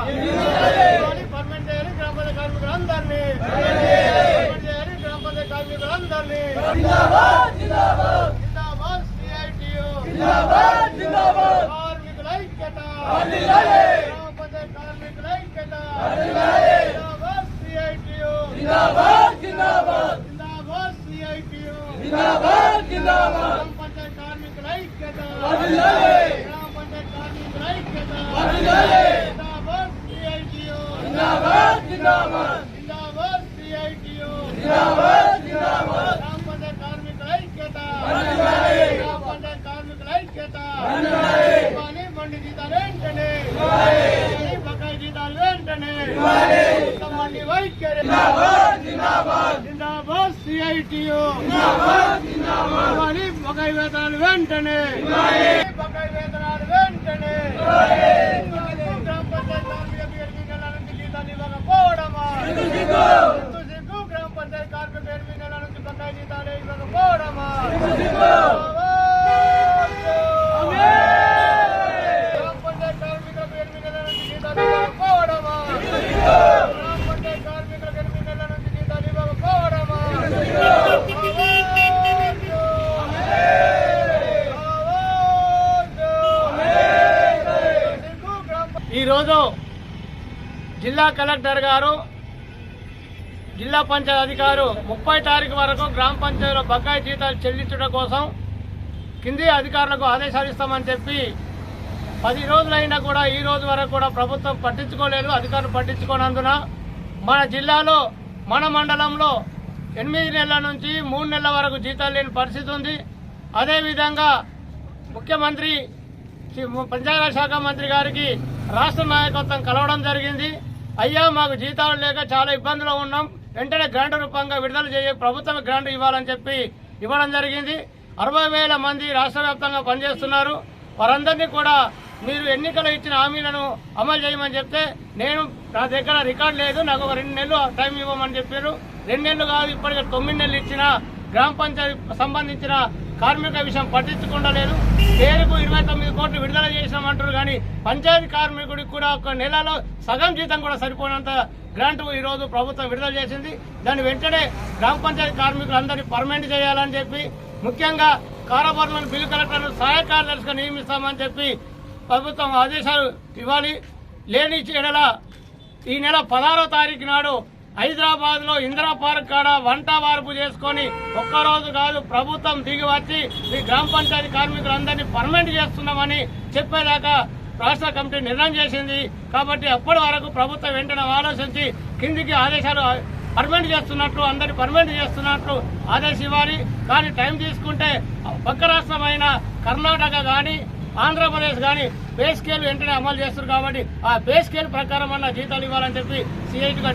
Permanent చేయాలి గ్రామ panchayat కార్మికులందరినీ permanent చేయాలి గ్రామ పంచాయతీ కార్మికులందరినీ కార్మికుల ఐక్యత గ్రామ పంచాయతీ కార్మికుల ఐక్యత జిందాబాద్ సిఐటియు జిందాబాద్ సిఐటియు గ్రామ పంచాయతీ కార్మికుల ఐక్యత గ్రామ పంచాయతీ కార్మికుల ఐక్యత జిందాబాద్ సిఐటియు జిందాబాద్ సిఐటియు గ్రామ పంచాయతీ కార్మికుల ఐక్యత గ్రామ పంచాయతీ కార్మికుల ఐక్యత ఇవ్వాలి మండి జీతాలు వెంటనే ఇవ్వాలి బకాయి జీతాలు వెంటనే మండి వైఖరి జిందాబాద్ సిఐటియు ఇవ్వాలి బకాయి వేతనాలు వెంటనే బకాయి వేతనాలు వెంటనే గ్రామ పంచాయతీ కార్మిక పేరు మీద నెల నుంచి జీతాలు ఇవ్వకపోవడమా సిగ్గు గ్రామ పంచాయతీ కార్మిక పేరు మీద నెల నుంచి బకాయి జీతాలు ఇవ్వకపోవడమా గ్రామ పంచాయతీ కార్మికుల పేరు మీద నెల నుంచి జీతాలు ఇవ్వకపోవడమా గ్రామ పంచాయతీ కార్మికుల పేరు మీద నెల నుంచి జీతాలు ఇవ్వకపోవడమా ఈరోజు జిల్లా కలెక్టర్ గారు జిల్లా పంచాయతీ అధికారు ముప్పై తారీఖు వరకు గ్రామ పంచాయతీలో బకాయి జీతాలు చెల్లించడం కోసం కింది అధికారులకు ఆదేశాలు ఇస్తామని చెప్పి పది రోజులైనా కూడా ఈ రోజు వరకు కూడా ప్రభుత్వం పట్టించుకోలేదు అధికారులు పట్టించుకోనందున మన జిల్లాలో మన మండలంలో ఎనిమిది నెలల నుంచి మూడు నెలల వరకు జీతాలు లేని పరిస్థితి ఉంది. అదేవిధంగా ముఖ్యమంత్రి పంచాయతీ శాఖ మంత్రి గారికి రాష్ట్ర నాయకత్వం కలవడం జరిగింది. అయ్యా మాకు జీతాలు లేక చాలా ఇబ్బందులు ఉన్నాం. వెంటనే గ్రాంట్ రూపంగా విడుదల చేయ ప్రభుత్వం గ్రాంట్ ఇవ్వాలని చెప్పి ఇవ్వడం జరిగింది. అరవై వేల మంది రాష్ట్ర వ్యాప్తంగా పనిచేస్తున్నారు. వారందరినీ కూడా మీరు ఎన్నికలు ఇచ్చిన హామీలను అమలు చేయమని చెప్తే నేను నా దగ్గర రికార్డు లేదు నాకు ఒక రెండు నెలలు టైం ఇవ్వమని చెప్పారు. రెండు నెలలు కాదు ఇప్పటికే తొమ్మిది నెలలు ఇచ్చిన గ్రామ పంచాయతీ సంబంధించిన కార్మిక విషయం పట్టించకుండా లేదు పేరుకు ఇరవై తొమ్మిది కోట్లు విడుదల చేసినామంటారు కానీ పంచాయతీ కార్మికుడికి కూడా ఒక నెలలో సగం జీతం కూడా సరిపోయినంత గ్రాంట్ ఈ రోజు ప్రభుత్వం విడుదల చేసింది. దాన్ని వెంటనే గ్రామ పంచాయతీ కార్మికులందరినీ పర్మనెంట్ చేయాలని చెప్పి ముఖ్యంగా కారాబార్లను బిల్లు కలెక్టర్ను సహాయ కార్యదర్శిగా నియమిస్తామని చెప్పి ప్రభుత్వం ఆదేశాలు ఇవ్వాలి. లేని ఎడల ఈ నెల పదహారో తారీఖు నాడు హైదరాబాద్లో ఇందిరా పార్క్ కాడ వంట వార్పు చేసుకొని ఒక్కరోజు కాదు ప్రభుత్వం దిగి వచ్చి ఈ గ్రామ పంచాయతీ కార్మికులందరినీ పర్మనెంట్ చేస్తున్నామని చెప్పేదాకా రాష్ట్ర కమిటీ నిర్ణయం చేసింది. కాబట్టి అప్పటి వరకు ప్రభుత్వం వెంటనే ఆలోచించి కిందికి ఆదేశాలు పర్మనెంట్ చేస్తున్నట్లు అందరి పర్మనెంట్ చేస్తున్నట్లు ఆదేశం ఇవ్వాలి. కానీ టైం తీసుకుంటే పక్క రాష్ట్రమైన కర్ణాటక కానీ ఆంధ్రప్రదేశ్ కానీ పే స్కేల్ వెంటనే అమలు చేస్తారు కాబట్టి ఆ పే స్కేల్ ప్రకారం అన్న జీతాలు ఇవ్వాలని చెప్పి సిఐటిగా